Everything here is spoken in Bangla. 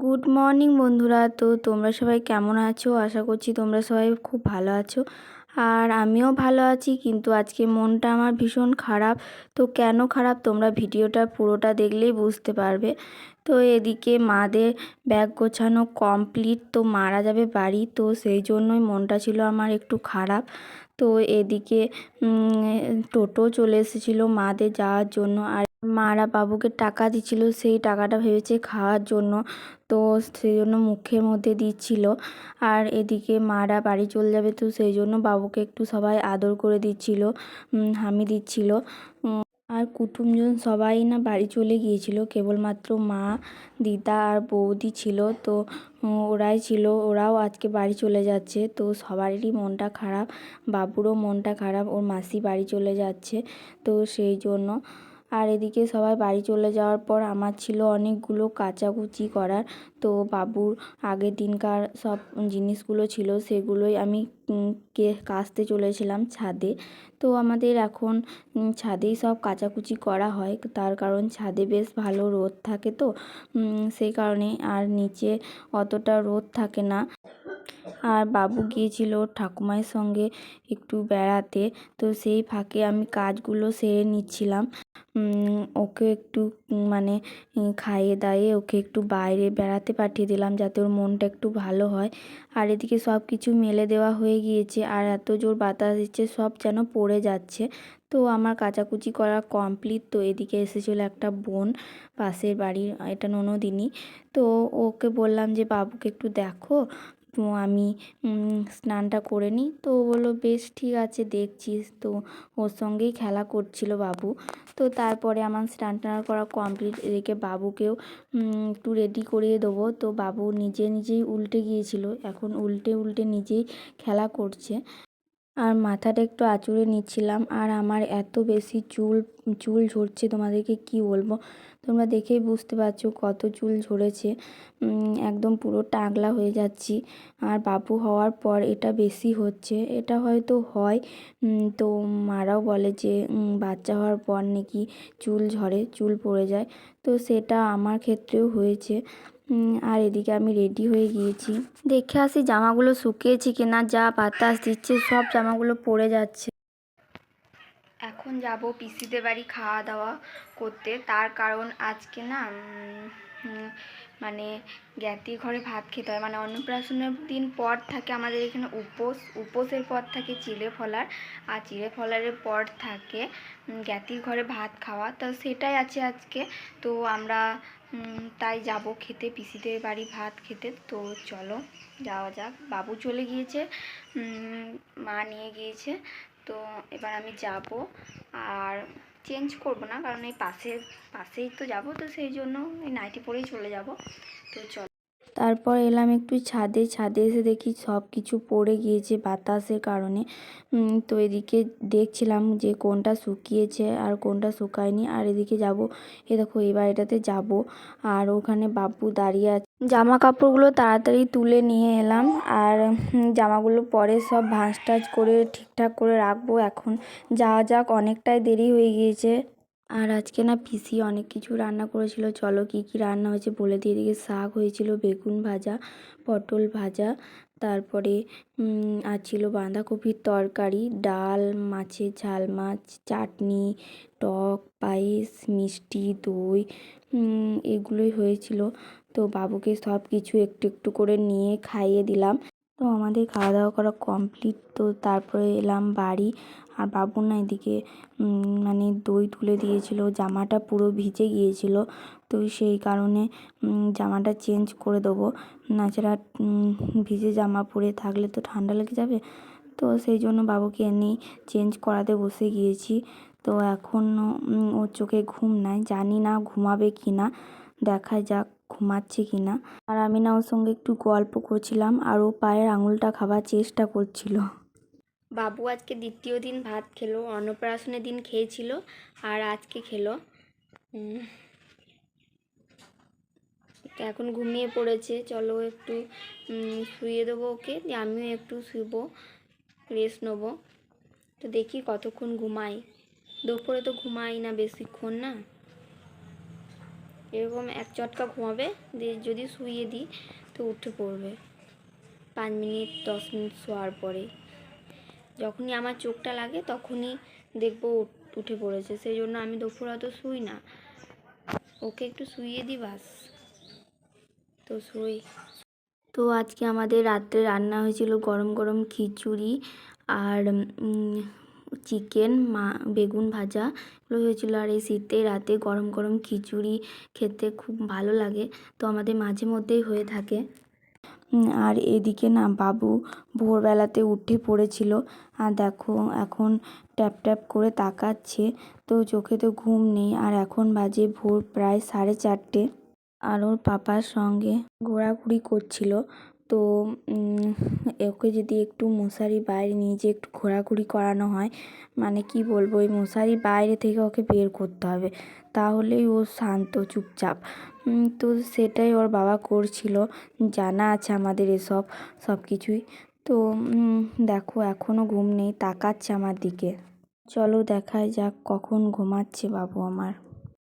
গুড মর্নিং বন্ধুরা। তো তোমরা সবাই কেমন আছো? আশা করছি তোমরা সবাই খুব ভালো আছো। আর আমিও ভালো আছি, কিন্তু আজকে মনটা আমার ভীষণ খারাপ। তো কেন খারাপ? তোমরা ভিডিওটা পুরোটা দেখলেই বুঝতে পারবে। তো এদিকে মাদের ব্যাগ গোছানো কমপ্লিট তো মারা যাবে বাড়ি। তো সেই জন্যই মনটা ছিল আমার একটু খারাপ। তো এদিকে টোটো চলে এসেছিল মাদের যাওয়ার জন্য। আর মারা বাবুকে টাকা দিচ্ছিল, সেই টাকাটা ভেবেছে খাওয়ার জন্য। তো সেই জন্য মুখের মধ্যে দিচ্ছিল। আর এদিকে মারা বাড়ি চলে যাবে, তো সেই জন্য বাবুকে একটু সবাই আদর করে দিচ্ছিল হামি দিচ্ছিল। আর কুটুমজন সবাই না বাড়ি চলে গিয়েছিল, কেবলমাত্র মা, দিদা আর বৌদি ছিল। তো ওরাই ছিল, ওরাও আজকে বাড়ি চলে যাচ্ছে। তো সবারই মনটা খারাপ, বাবুরও মনটা খারাপ, ওর মাসি বাড়ি চলে যাচ্ছে। তো সেই জন্য আর এদিকে সবাই বাড়ি চলে যাওয়ার পর আমার ছিল অনেকগুলো কাচাকুচি করার। তো বাবুর আগের দিনকার সব জিনিসগুলো ছিল সেগুলোই আমি কে, কাচতে চলেছিলাম ছাদে। তো আমাদের এখন ছাদেই সব কাচাকুচি করা হয়। তার কারণ ছাদে বেশ ভালো রোদ থাকে তো সেই কারণে আর নিচে অতটা রোদ থাকে না। আর বাবু গিয়েছিল ঠাকুমায়ের সঙ্গে একটু বেড়াতে। তো সেই ফাঁকে আমি কাজগুলো সেরে নিচ্ছিলাম। ওকে একটু মানে খাইয়ে দাইয়ে ওকে একটু বাইরে বেড়াতে পাঠিয়ে দিলাম যাতে ওর মনটা একটু ভালো হয়। আর এদিকে সব কিছু মেলে দেওয়া হয়ে গিয়েছে আর এত জোর বাতাস দিচ্ছে, সব যেন পড়ে যাচ্ছে। তো আমার কাচাকুচি করা কমপ্লিট তো এদিকে এসেছিল একটা বোন পাশের বাড়ির, এটা ননদিনী। তো ওকে বললাম যে, বাবুকে একটু দেখো তো আমি স্নানটা করে নিই। তো বলল, বেশ, ঠিক আছে দেখছিস তো ওর সঙ্গেই খেলা করছিল বাবু। তো তারপরে আমার স্নান টান করা কমপ্লিট রেখে বাবুকেও একটু রেডি করিয়ে দেবো। তো বাবু নিজে নিজেই উল্টে গিয়েছিল। এখন উল্টে উল্টে নিজেই খেলা করছে। আর মাথাটা একটু আঁচড়ে নিচ্ছিলাম। আর আমার এত বেশি চুল চুল ঝরছে, তোমাদেরকে কি বলব? তোমরা দেখেই বুঝতে পারছ কত চুল ঝরেছে। একদম পুরো টাগলা হয়ে যাচ্ছি। আর বাবু হওয়ার পর এটা বেশি হচ্ছে। এটা হয়তো হয় তো মারাও বলে যে বাচ্চা হওয়ার পর নাকি চুল ঝরে, চুল পড়ে যায়। তো সেটা আমার ক্ষেত্রেও হয়েছে। আর এদিকে আমি রেডি হয়ে গিয়েছি। দেখে আসি জামাগুলো শুকিয়েছি কিনা, যা বাতাস দিচ্ছে, সব জামাগুলো পড়ে যাচ্ছে। এখন যাব পিসিদের বাড়ি খাওয়া দাওয়া করতে। তার কারণ আজকে না মানে জ্ঞাতির ঘরে ভাত খেতে হয়। মানে অন্নপ্রাশনের দিন পর থাকে আমাদের এখানে উপোস। উপোসের পর থাকে চিড়ে ফলার। আর চিড়ে ফলারের পর থাকে জ্ঞাতির ঘরে ভাত খাওয়া। তো সেটাই আছে আজকে। তো আমরা তাই যাব খেতে, পিসিদের বাড়ি ভাত খেতে। তো চলো, যাওয়া যাক। বাবু চলে গিয়েছে মা নিয়ে গিয়েছে। তো এবার আমি যাব। আর চেঞ্জ করব না, কারণ এই পাশে, পাশেই তো যাব, তো সেই জন্য এই নাইটি পরেই চলে যাব। তো চল। তারপর এলাম একটু ছাদে ছাদে এসে দেখি সব কিছু পড়ে গিয়েছে বাতাসের কারণে। তো এদিকে দেখছিলাম যে কোনটা শুকিয়েছে আর কোনটা শুকায়নি, আর এদিকে যাব, এ দেখো এই বাড়িটাতে যাব, আর ওখানে বাবু দাঁড়িয়ে আছে। জামা কাপড়গুলো তাড়াতাড়ি তুলে নিয়ে এলাম আর জামাগুলো পরে সব ভাঁজ টাজ করে ঠিকঠাক করে রাখব এখন। যাওয়া যাক, অনেকটাই দেরি হয়ে গিয়েছে। আর আজকে না পিসি অনেক কিছু রান্না করেছিল। চলো কি কি রান্না হয়েছে বলে দিয়ে এদিকে শাক হয়েছিল, বেগুন ভাজা, পটল ভাজা, তারপরে আর ছিল বাঁধাকপির তরকারি, ডাল, মাছের ঝাল মাছ, চাটনি, টক, পায়েস, মিষ্টি, দই এগুলোই হয়েছিল। তো বাবুকে সব কিছু একটু একটু করে নিয়ে খাইয়ে দিলাম। তো আমাদের খাওয়া দাওয়া করা কমপ্লিট তো তারপরে এলাম বাড়ি। আর বাবু না এদিকে মানে দই তুলে দিয়েছিল, জামাটা পুরো ভিজে গিয়েছিল। তো সেই কারণে জামাটা চেঞ্জ করে দেবো। নাছাড়া ভিজে জামা পরে থাকলে তো ঠান্ডা লেগে যাবে। তো সেই জন্য বাবুকে এনেই চেঞ্জ করাতে বসে গিয়েছি। তো এখনও ওর চোখে ঘুম নাই। জানি না ঘুমাবে কি না দেখা যাক ঘুমাচ্ছে কি না। আর আমি না ওর সঙ্গে একটু গল্প করছিলাম আর ও পায়ের আঙুলটা খাবার চেষ্টা করছিল। বাবু আজকে দ্বিতীয় দিন ভাত খেলো, অন্নপ্রাশনের দিন খেয়েছিল আর আজকে খেলো। এখন ঘুমিয়ে পড়েছে। চলো একটু শুয়ে দেবো ওকে যে আমিও একটু শুবো রেস্ট নেব। তো দেখি কতক্ষণ ঘুমাই। দুপুরে তো ঘুমাই না বেশিক্ষণ, না? এরকম এক চটকা ঘুমাবে, দিয়ে যদি শুইয়ে দিই, তো উঠে পড়বে। পাঁচ মিনিট, দশ মিনিট শোয়ার পরে। যখনই আমার চোখটা লাগে, তখনই দেখব উঠে পড়েছে। সেই জন্য আমি দুপুর অত শুই না। ওকে একটু শুইয়ে দিই বাস। তো শুই। তো আজকে আমাদের রাত্রে রান্না হয়েছিল গরম গরম খিচুড়ি আর চিকেন, মা, বেগুন ভাজা এগুলো হয়েছিল। আর এই শীতে রাতে গরম গরম খিচুড়ি খেতে খুব ভালো লাগে, তো আমাদের মাঝে মধ্যেই হয়ে থাকে। আর এদিকে না বাবু ভোরবেলাতে উঠে পড়েছিল। আর দেখো এখন ট্যাপ ট্যাপ করে তাকাচ্ছে, তো চোখে তো ঘুম নেই। আর এখন বাজে ভোর প্রায় সাড়ে চারটে। আর ওর পাপার সঙ্গে ঘোরাঘুরি করছিল। তো ওকে যদি একটু মশারি বাইরে নিয়ে যেয়ে একটু ঘোরাঘুরি করানো হয় মানে কি বলব, ওই মশারি বাইরে থেকে ওকে বের করতে হবে। তাহলেই ও শান্ত, চুপচাপ। তো সেটাই ওর বাবা করছিল, জানা আছে আমাদের এসব সব কিছুই তো দেখো এখনও ঘুম নেই, তাকাচ্ছে আমার দিকে। চলো দেখায় যাক কখন ঘুমাচ্ছে বাবু আমার।